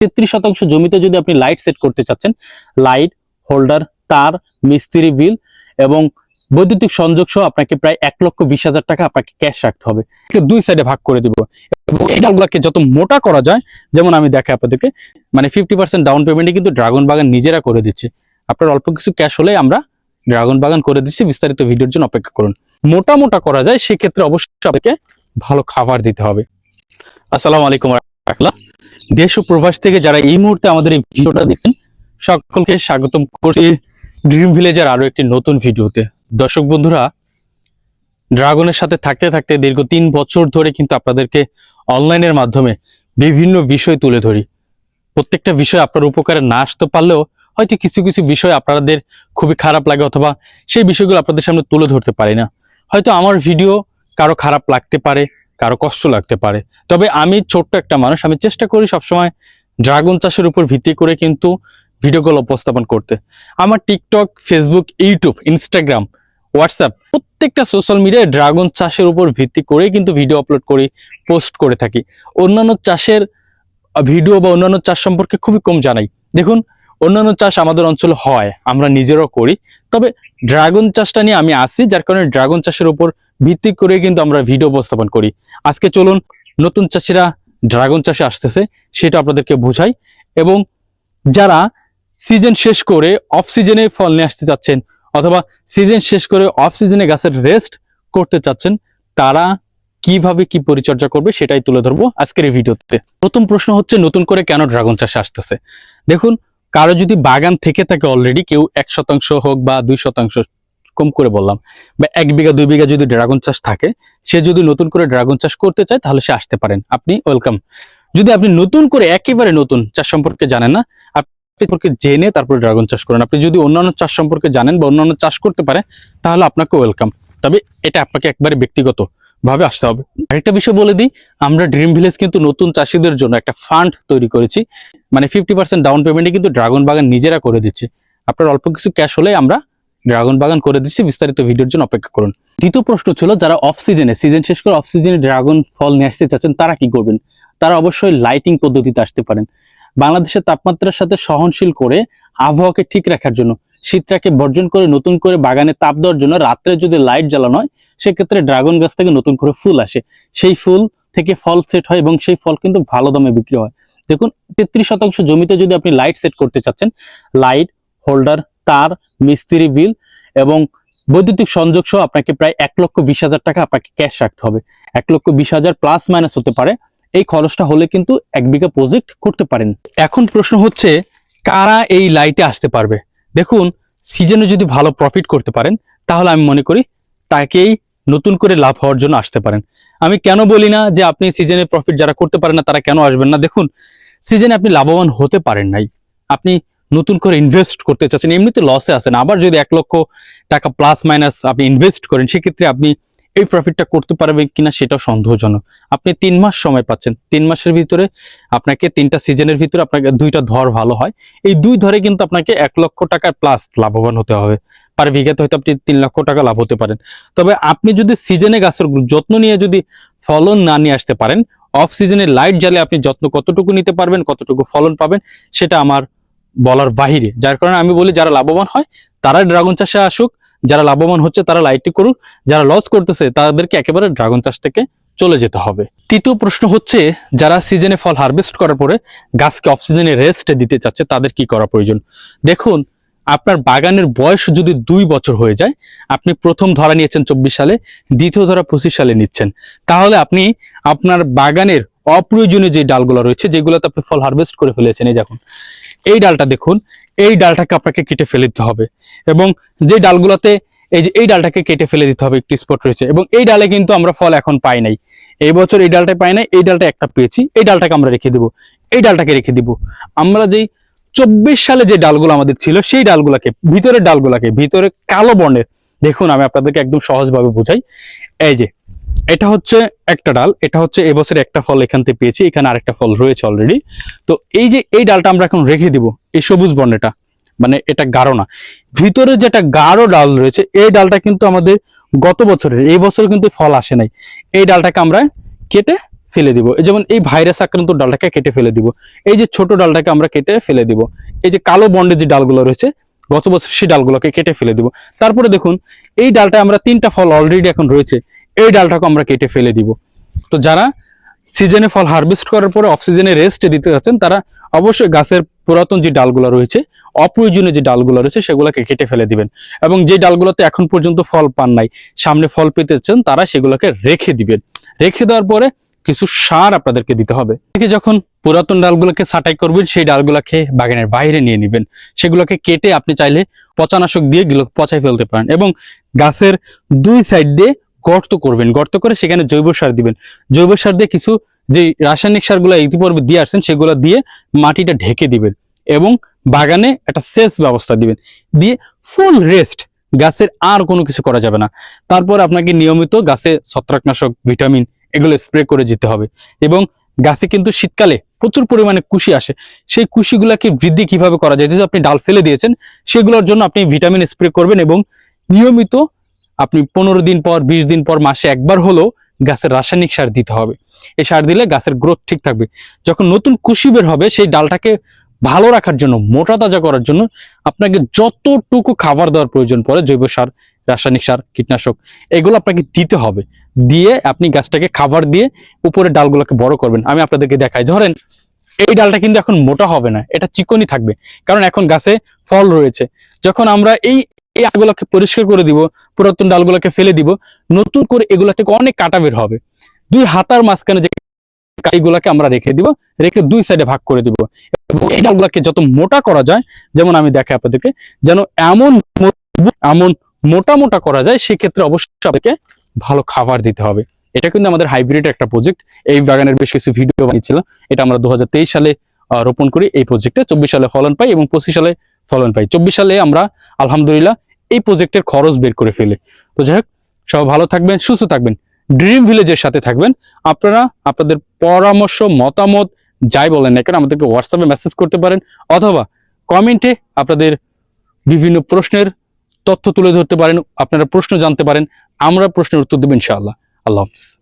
তেত্রিশ শতাংশ জমিতে যদি আপনি লাইট সেট করতে চাচ্ছেন লাইট হোল্ডার তার, মিস্ত্রি বিল এবং বৈদ্যুতিক সংযোগ সহ আপনাকে প্রায় এক লক্ষ বিশ হাজার টাকা আপনাকে ক্যাশ রাখতে হবে। দুই সাইডে ভাগ করে দিব। এবং এই ডালগুলোকে যত মোটা করা যায়, যেমন আমি দেখাই আপনাদেরকে মানে ফিফটি পার্সেন্ট ডাউন পেমেন্টে কিন্তু ড্রাগন বাগান নিজেরা করে দিচ্ছে। আপনার অল্প কিছু ক্যাশ হলে আমরা ড্রাগন বাগান করে দিচ্ছি, বিস্তারিত ভিডিওর জন্য অপেক্ষা করুন। মোটা মোটা করা যায়, সেক্ষেত্রে অবশ্যই আপনাকে ভালো খাবার দিতে হবে। আসসালামু আলাইকুম রাখলাম দেশ ও প্রবাস থেকে যারা এই মুহূর্তে আমাদের এই ভিডিওটা দেখছেন, সকলকে স্বাগতম করছি ড্রিম ভিলেজের আরও একটি নতুন ভিডিওতে। দর্শক বন্ধুরা, ড্রাগনের সাথে থাকতে থাকতে দীর্ঘ তিন বছর ধরে কিন্তু আপনাদেরকে অনলাইনের মাধ্যমে বিভিন্ন বিষয় তুলে ধরি। প্রত্যেকটা বিষয় আপনার উপকারে না আসতে পারলেও হয়তো কিছু কিছু বিষয় আপনাদের খুবই খারাপ লাগে অথবা সেই বিষয়গুলো আপনাদের সামনে তুলে ধরতে পারি না। হয়তো আমার ভিডিও কারও খারাপ লাগতে পারে কারও কষ্ট লাগতে পারে। তবে আমি ছোট্ট একটা মানুষ, আমি চেষ্টা করি সবসময় ড্রাগন চাষের উপর ভিত্তি করে কিন্তু ভিডিওগুলো উপস্থাপন করতে। আমার TikTok Facebook YouTube Instagram WhatsApp প্রত্যেকটা সোশ্যাল মিডিয়ায় ড্রাগন চাষের উপর ভিত্তি করে কিন্তু ভিডিও আপলোড করি পোস্ট করে থাকি। অন্যান্য চাষের ভিডিও বা অন্যান্য চাষ সম্পর্কে খুবই কম জানাই। দেখুন, অন্যান্য চাষ আমাদের অঞ্চলে হয়, আমরা নিজেরাও করি। তবে ড্রাগন চাষটা নিয়ে আমি আসি, যার কারণে ড্রাগন চাষের উপর ভিত্তি করে কিন্তু আমরা ভিডিও উপস্থাপন করি। আজকে চলুন নতুন চাষিরা ড্রাগন চাষে আসতেছে, সেটা আপনাদেরকে বোঝাই। এবং যারা সিজন শেষ করে অফ সিজনে ফল নিয়ে আসতে চাচ্ছেন, অথবা সিজন শেষ করে অফ সিজনে গাছের রেস্ট করতে চাচ্ছেন, তারা কীভাবে কি পরিচর্যা করবে সেটাই তুলে ধরবো আজকের এই ভিডিওতে। প্রথম প্রশ্ন হচ্ছে, নতুন করে কেন ড্রাগন চাষে আসতেছে? দেখুন, কারও যদি বাগান থেকে থাকে অলরেডি কেউ এক শতাংশ হোক বা দুই শতাংশ কম করে বললাম। বা এক বিঘা, দুই বিঘা যদি ড্রাগন চাষ থাকে, সে যদি নতুন করে ড্রাগন চাষ করতে চায়, তাহলে সে আসতে পারেন। আপনি ওয়েলকাম যদি আপনি নতুন করে একেবারে নতুন চাষ সম্পর্কে জানেন না, আপনি সম্পর্কে জেনে তারপরে ড্রাগন চাষ করেন। আপনি যদি অন্যান্য চাষ সম্পর্কে জানেন বা অন্যান্য চাষ করতে পারেন, তাহলে আপনাকে ওয়েলকাম তবে এটা আপনাকে একবারে ব্যক্তিগত ভাবে আসতে হবে। আরেকটা বিষয় বলে দিই, আমরা ড্রিম ভিলেজ কিন্তু নতুন চাষিদের জন্য একটা ফান্ড তৈরি করেছি। মানে ফিফটি পার্সেন্ট ডাউন পেমেন্টে কিন্তু ড্রাগন বাগান নিজেরা করে দিচ্ছে। আপনার অল্প কিছু ক্যাশ হলে আমরা ড্রাগন বাগান করে দিচ্ছি, বিস্তারিত ভিডিওর জন্য অপেক্ষা করুন। দ্বিতীয় প্রশ্ন ছিল, যারা অফ সিজনে সিজন শেষ করে অফ সিজনে ড্রাগন ফল নিয়ে আসতে চাচ্ছেন, তারা কি করবেন? তারা অবশ্যই লাইটিং পদ্ধতিতে আসতে পারেন। বাংলাদেশের তাপমাত্রার সাথে সহনশীল করে আবহাওয়াকে ঠিক রাখার জন্য, শীতটাকে বর্জন করে নতুন করে বাগানে তাপ দেওয়ার জন্য রাত্রে যদি লাইট জ্বালানো হয়, সেক্ষেত্রে ড্রাগন গাছ থেকে নতুন করে ফুল আসে। সেই ফুল থেকে ফল সেট হয় এবং সেই ফল কিন্তু ভালো দামে বিক্রি হয়। দেখুন, তেত্রিশ শতাংশ জমিতে যদি আপনি লাইট সেট করতে চাচ্ছেন লাইট হোল্ডার তার মিস্ত্রি বিল এবং বৈদ্যুতিক সংযোগ সহ আপনাকে প্রায় এক লক্ষ বিশ হাজার টাকা আপনাকে ক্যাশ রাখতে হবে। এক লক্ষ বিশ হাজার প্লাস মাইনাস হতে পারে। এই খরচটা হলে কিন্তু এক বিঘা প্রজেক্ট করতে পারেন। এখন প্রশ্ন হচ্ছে, কারা এই লাইটে আসতে পারবে? দেখুন সিজনে যদি ভালো প্রফিট করতে পারেন, তাহলে আমি মনে করি তাকেই নতুন করে লাভ হওয়ার জন্য আসতে পারেন। আমি কেন বলি না যে আপনি সিজনে প্রফিট যারা করতে পারেন না, তারা কেন আসবেন না? দেখুন সিজনে আপনি লাভবান হতে পারেন নাই। আপনি নতুন করে ইনভেস্ট করতে চাচ্ছেন, এমনিতে লসে আছেন, আবার যদি এক লক্ষ টাকা প্লাস মাইনাস আপনি ইনভেস্ট করেন, সেক্ষেত্রে আপনি এই প্রফিটটা করতে পারবেন কিনা সেটাও সন্দেহজনক। আপনি তিন মাস সময় পাচ্ছেন, তিন মাসের ভিতরে আপনাকে তিনটা সিজনের ভিতরে আপনাকে দুইটা ধর ভালো হয়, এই দুই ধরে কিন্তু আপনাকে এক লক্ষ টাকার প্লাস লাভবান হতে হবে পার বিঘাতে হয়তো আপনি তিন লক্ষ টাকা লাভ হতে পারেন। তবে আপনি যদি সিজনে গাছের যত্ন নিয়ে যদি ফলন না নিয়ে আসতে পারেন অফ সিজনে লাইট জ্বালে আপনি যত্ন কতটুকু নিতে পারবেন, কতটুকু ফলন পাবেন, সেটা আমার বলার বাহিরে। যার কারণে আমি বলি, যারা লাভবান হয় তারা ড্রাগন চাষে আসুক, যারা লাভবান হচ্ছে, তারা লাইটটি করুক, যারা লস করতেছে, তাদেরকে একেবারে ড্রাগন চাষ থেকে চলে যেতে হবে। তৃতীয় প্রশ্ন হচ্ছে, যারা সিজনে ফল হারভেস্ট করার পরে গাছকে অফ সিজনে রেস্ট দিতে চাচ্ছে, তাদের কি করা প্রয়োজন? দেখুন, আপনার বাগানের বয়স যদি দুই বছর হয়ে যায়, আপনি প্রথম ধরা নিয়েছেন চব্বিশ সালে, দ্বিতীয় ধরা পঁচিশ সালে নিচ্ছেন। তাহলে আপনি আপনার বাগানের অপ্রয়োজনীয় যে ডালগুলো রয়েছে, যেগুলোতে আপনি ফল হারভেস্ট করে ফেলেছেন, এই দেখুন। এই ডালটা দেখুন, এই ডালটাকে আপনাকে কেটে ফেলে দিতে হবে। এবং যে ডালগুলোতে এই যে এই ডালটাকে কেটে ফেলে দিতে হবে, একটি স্পট রয়েছে। এবং এই ডালে কিন্তু আমরা ফল এখন পাই নাই। এই বছর এই ডালটা পাই নাই, এই ডালটা একটা পেয়েছি, এই ডালটাকে আমরা রেখে দিব, এই ডালটাকে রেখে দিব। আমরা যেই চব্বিশ সালে যে ডালগুলো আমাদের ছিল, সেই ডালগুলাকে, ভিতরের ডালগুলাকে, ভিতরে কালো বর্ণের, দেখুন আমি আপনাদেরকে একদম সহজভাবে বুঝাই। এই যে এটা হচ্ছে একটা ডাল, এটা হচ্ছে এবছর একটা ফল এখান থেকে পেয়েছি, এখানে আরেকটা ফল রয়েছে অলরেডি তো এই যে এই ডালটা আমরা এখন রেখে দিব, এই সবুজ বর্ণেটা মানে এটা গাঢ় না। ভিতরে যেটা গাঢ় ডাল রয়েছে, এই ডালটা কিন্তু আমাদের গত বছরের, এই বছর কিন্তু ফল আসে নাই। এই ডালটাকে আমরা কেটে ফেলে দিব। যেমন এই ভাইরাস আক্রান্ত ডালটাকে কেটে ফেলে দিব। এই যে ছোট ডালটাকে আমরা কেটে ফেলে দিব। এই যে কালো বন্ডের যে ডালগুলো রয়েছে, গত বছর সেই ডালগুলোকে কেটে ফেলে দিব। তারপরে দেখুন, এই ডালটা আমরা তিনটা ফল অলরেডি এখন রয়েছে। এই ডালটাকে আমরা কেটে ফেলে দিব। তো যারা সিজনে ফল হারভেস্ট করার পরে অফ সিজনে রেস্ট দিতে যাচ্ছেন, তারা অবশ্যই গাছের পুরাতন যে ডালগুলো রয়েছে, অপ্রয়োজনীয় যে ডালগুলো রয়েছে, সেগুলোকে কেটে ফেলে দিবেন। এবং যে ডালগুলোতে এখন পর্যন্ত ফল পান নাই, সামনে ফল পেতে চান, তারা সেগুলোকে রেখে দিবেন। রেখে দেওয়ার পরে কিছু সার আপনাদেরকে দিতে হবে। থেকে যখন পুরাতন ডালগুলোকে ছাঁটাই করবেন, সেই ডালগুলোকে বাগানের বাইরে নিয়ে নেবেন। সেগুলোকে কেটে আপনি চাইলে পচানাশক দিয়ে পচাই ফেলতে পারেন। এবং গাছের দুই সাইড দিয়ে গর্ত করবেন। গর্ত করে সেখানে জৈব সার দিবেন। জৈব সার দিয়ে কিছু যে রাসায়নিক সারগুলো ইতিপূর্বে দিয়ে আসছেন, সেগুলো দিয়ে মাটিটা ঢেকে দিবেন এবং বাগানে একটা সেচ ব্যবস্থা দিবেন। দিয়ে ফুল রেস্ট, গাছের আর কোনো কিছু করা যাবে না। তারপর আপনাকে নিয়মিত গাছে ছত্রাকনাশক, ভিটামিন এগুলো স্প্রে করে যেতে হবে এবং গাছে কিন্তু শীতকালে প্রচুর পরিমাণে কুশি আসে। সেই কুশিগুলোকে বৃদ্ধি কীভাবে করা যায়? যেহেতু আপনি ডাল ফেলে দিয়েছেন, সেগুলোর জন্য আপনি ভিটামিন স্প্রে করবেন এবং নিয়মিত আপনি পনেরো দিন পর, বিশ দিন পর, মাসে একবার হলেও গাছের রাসায়নিক সার দিতে হবে। এই সার দিলে গাছের গ্রোথ ঠিক থাকবে। যখন নতুন কুশি বের হবে, সেই ডালটাকে ভালো রাখার জন্য, মোটা তাজা করার জন্য আপনাকে যতটুকু খাবার দেওয়ার প্রয়োজন পড়ে, জৈব সার, রাসায়নিক সার, কীটনাশক, এগুলো আপনাকে দিতে হবে। দিয়ে আপনি গাছটাকে খাবার দিয়ে উপরের ডালগুলোকে বড় করবেন। আমি আপনাদেরকে দেখাই। ধরেন, এই ডালটা কিন্তু এখন মোটা হবে না, এটা চিকনই থাকবে। কারণ এখন গাছে ফল রয়েছে। যখন আমরা এই এই আগুলোকে পরিষ্কার করে দিব, পুরাতন ডালগুলোকে ফেলে দিব, নতুন করে এগুলো থেকে অনেক কাটা বের হবে। দুই হাতার মাঝখানে যে কাইগুলোকে আমরা রেখে দিব, রেখে দুই সাইডে ভাগ করে দিব। এবং এই ডালগুলোকে যত মোটা করা যায়, যেমন আমি দেখাই আপনাদেরকে, যেন এমন এমন মোটা মোটা করা যায়, সেক্ষেত্রে অবশ্যই আপনাকে ভালো খাবার দিতে হবে। এটা কিন্তু আমাদের হাইব্রিড একটা প্রজেক্ট এই বাগানের বেশ কিছু ভিডিও বানিয়েছিলাম। এটা আমরা দু হাজার তেইশ সালে রোপণ করি। এই প্রজেক্টে চব্বিশ সালে ফলন পাই এবং পঁচিশ সালে ফলন পাই। চব্বিশ সালে আমরা আলহামদুলিল্লাহ এই প্রজেক্টের খরচ বের করে ফেলে। তো যাই হোক সব ভালো থাকবেন, সুস্থ থাকবেন ড্রিম ভিলেজের সাথে থাকবেন। আপনারা আপনাদের পরামর্শ, মতামত, যাই বলেন না কেন, আমাদেরকে হোয়াটসঅ্যাপে মেসেজ করতে পারেন, অথবা কমেন্টে আপনাদের বিভিন্ন প্রশ্নের তথ্য তুলে ধরতে পারেন, আপনারা প্রশ্ন জানতে পারেন, আমরা প্রশ্নের উত্তর দেবো ইনশাআল্লাহ। আল্লাহ হাফিজ।